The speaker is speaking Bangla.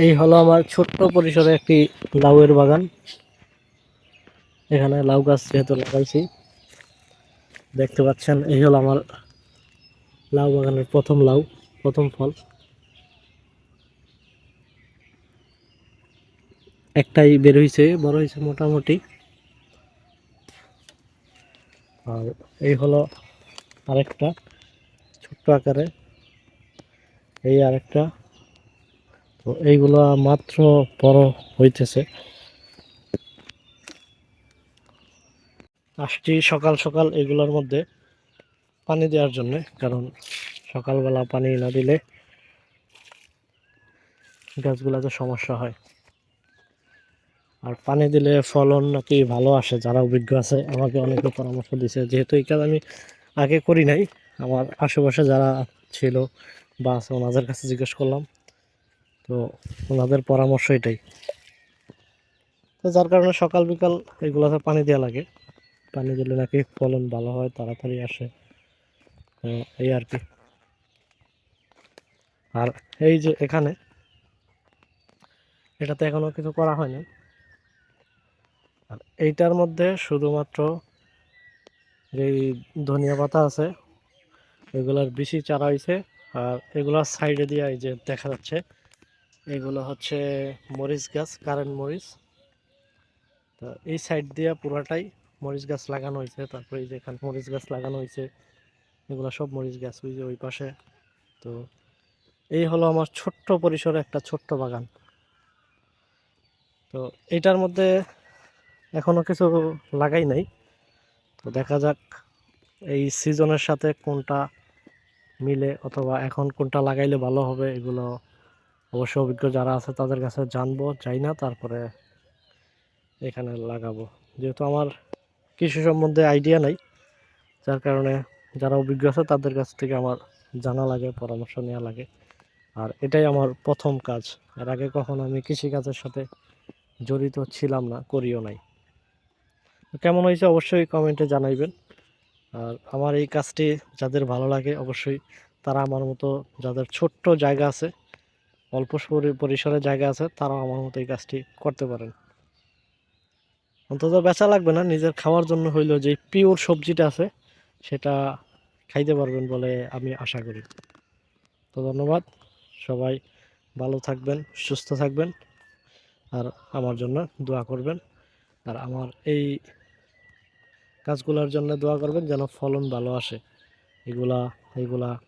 এই হলো আমার ছোট্ট পরিসরে একটি লাউয়ের বাগান। এখানে লাউ গাছ যেহেতু লাগাইছি, দেখতে পাচ্ছেন, এই হলো আমার লাউ বাগানের প্রথম লাউ, প্রথম ফল। একটাই বের হয়েছে বড় হয়েছে মোটামুটি। আর এই হলো আরেকটা, ছোট্ট আকারে। এই আরেকটা। তো এইগুলা মাত্র বড় হইতেছে। আসছি সকাল সকাল এগুলোর মধ্যে পানি দেওয়ার জন্য, কারণ সকালবেলা পানি না দিলে গাছগুলোতে সমস্যা হয়। আর পানি দিলে ফলন নাকি ভালো আসে, যারা অভিজ্ঞ আছে আমাকে অনেকে পরামর্শ দিয়েছে যেহেতু এই কাজ আমি আগে করি নাই, আমার আশেপাশে যারা ছিল বা আছে, ওনাদের কাছে জিজ্ঞেস করলাম। তো ওনাদের পরামর্শ এটাই। তো যার কারণে সকাল বিকাল এগুলোতে পানি দেওয়া লাগে। পানি দিলে নাকি ফলন ভালো হয়, তাড়াতাড়ি আসে। এই আর কি। আর এই যে এখানে, এটাতে এখনও কিছু করা হয়নি। আর এইটার মধ্যে শুধুমাত্র যেই ধনিয়া পাতা আছে, এগুলার বেশি চারা হয়েছে আর এগুলার সাইডে দিয়ে এই যে দেখা যাচ্ছে এগুলো হচ্ছে মরিচ গাছ, কারেন্ট মরিচ। তো এই সাইড দিয়ে পুরাটাই মরিচ গাছ লাগানো হয়েছে। তারপরে এই যে এখানে মরিচ গাছ লাগানো হয়েছে, এগুলো সব মরিচ গাছ, ওই যে ওই পাশে। তো এই হলো আমার ছোট্ট পরিসরে একটা ছোট্ট বাগান। তো এটার মধ্যে এখনও কিছু লাগাই নাই। তো দেখা যাক এই সিজনের সাথে কোনটা মিলে অথবা এখন কোনটা লাগাইলে ভালো হবে, এগুলো অবশ্য অভিজ্ঞ যারা আছে তাদের কাছে জানব, যাই না, তারপরে এখানে লাগাবো। যেহেতু আমার কৃষি সম্বন্ধে আইডিয়া নাই, যার কারণে যারা অভিজ্ঞ আছে তাদের কাছ থেকে আমার জানা লাগে, পরামর্শ নেওয়া লাগে। আর এটাই আমার প্রথম কাজ। এর আগে কখনো আমি কৃষিকাজের সাথে জড়িত ছিলাম না, করিও নাই। কেমন হয়েছে অবশ্যই কমেন্টে জানাইবেন। আর আমার এই কাজটি যাদের ভালো লাগে, অবশ্যই তারা আমার মতো যাদের ছোট্ট জায়গা আছে অল্প পরি- পরিসরে জায়গা আছে, তারাও আমার মতো এই কাজটি করতে পারেন। অন্তত বেচা লাগবে না, নিজের খাওয়ার জন্য হইলেও যে পিওর সবজিটা আছে, সেটা খাইতে পারবেন বলে আমি আশা করি। তো ধন্যবাদ, সবাই ভালো থাকবেন, সুস্থ থাকবেন, আর আমার জন্য দোয়া করবেন। আর আমার এই কাজগুলোর জন্য দোয়া করবেন যেন ফলন ভালো আসে। এগুলা এগুলা